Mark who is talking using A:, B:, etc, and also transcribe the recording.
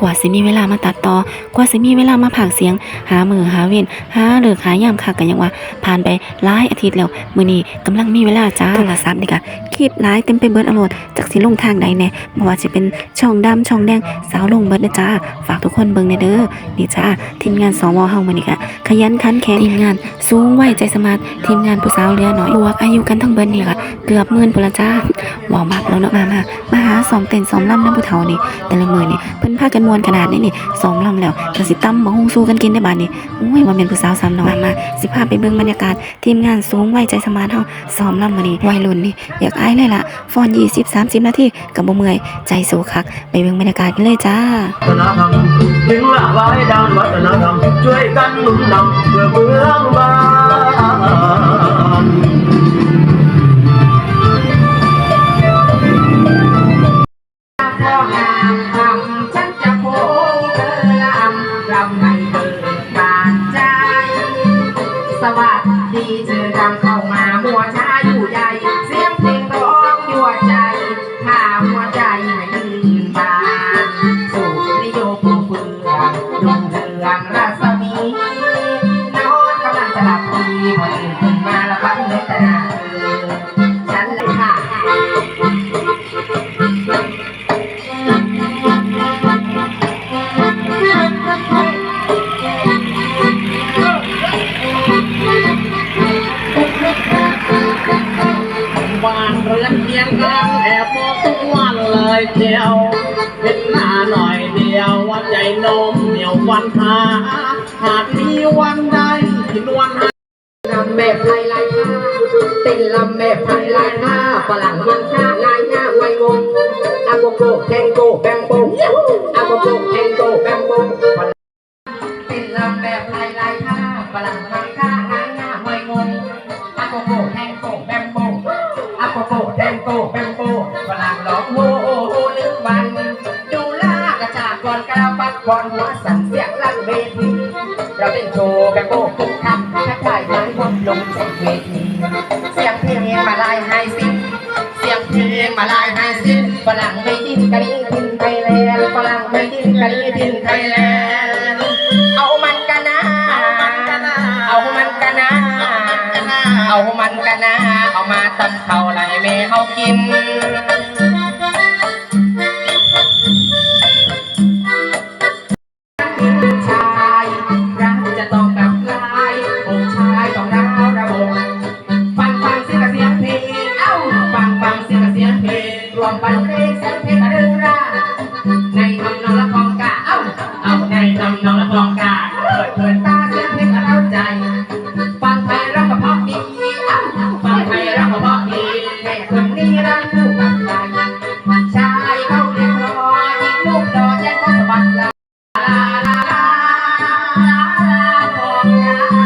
A: กว่าสิมีเวลามาตัดต่อ กว่าสิมีเวลามาผากเสียง หามือหาเว้นหาเลิกหายามคักกันยังว่า ผ่านไปหลายอาทิตย์แล้วมื้อนี้กำลังมีเวลาจ้าโทรศัพท์นี่ก็คิดหลายเต็มไปเบิดอรรถจักสิลงทางใดแน่บ่ว่าสิเป็นช่องดำช่องแดงสาวลงเบิดเด้อจ้าฝากทุกคนเบิ่งแน่เด้อนี่จ้าทีมงานสวเฮามื้อนี้ก็ขยันขันแข็งทีมงานสูงวัยใจสมาร์ททีมงานผู้สาวเหลือน้อยบวกอายุกันทั้งเบิดนี่ก็เกือบหมื่นพุ่นละจ้าว้าวมากแล้วเนาะมามามาหาซ้อมเต้นซ้อมรำนำผู้เฒ่านี่แต่ละมื้อนี่เพิ่นพากันมวนขนาดนี้นี่ซ้อมรำแล้วก็สิตำบักหุ่งสู้กันกินได้บาดนี้โอ้ยว่าแม่นผู้สาวซ้ำน้อยมาสิพาไปเบิ่งบรรยากาศ ทีมงานสูงไวัยใจสมาร์ทเฮาซ้อมรำมื้อนี้วัยรุ่นนี่อยากอายเลยล่ะฟอน20 30นาทีก็บ่เมื่อยใจสู้คัก ไปเบิ่งบรรยากาศกันเลยจ้า
B: ถึงหลากหลายด้านวัฒนธรรมช่วยกันหนุนนำเพื่อเมืองบ้าน
C: พ่องาม ดีจึงจำเข้ามาหัวช้าอยู่ใหญ่เสียงเพลงร้องยั่วใจถ้าหัวใจให้ยืนบานสู่นิยมเฟืองดุงเรือง เลย
B: เจียวเป็นหน้าหน่อยเดียวว่าใจนมเหนียววันหาหากมีวันใดที่นวล
C: ลำแบบไทยลายผ้าเต้นลำแบบไทยลายผ้าฝรั่งมันค่าง่ายง่าไวงงอาโกโกแทงโกแบมโบอาโกโกแทงโกแบมโบเต้นลำแบบไทยลายผ้าฝรั่งมันค่าง่ายง่าไวงงอาโกโกแทงโกแบมโบอาโกโกแทงโกแบมโบฝรั่ง ก่อนกระปักก่อนหัวสั่นเสียงลั่นเวทีเราเล่นโชว์แบบโบกทุกคำทักทายเหมือนคนลงเส้นเวทีเสียงเพลงมาลายไฮซินเสียงเพลงมาลายไฮซินฝรั่งไม่ดิ้นกะดิ้นทินไทยแลนด์ฝรั่งไม่ดิ้นกะดิ้นทินไทยแลนด์เอามันกันนะเอามันกันนะเอามันกันนะเอามาตัดเท่าไรแม่เขากิน Yeah.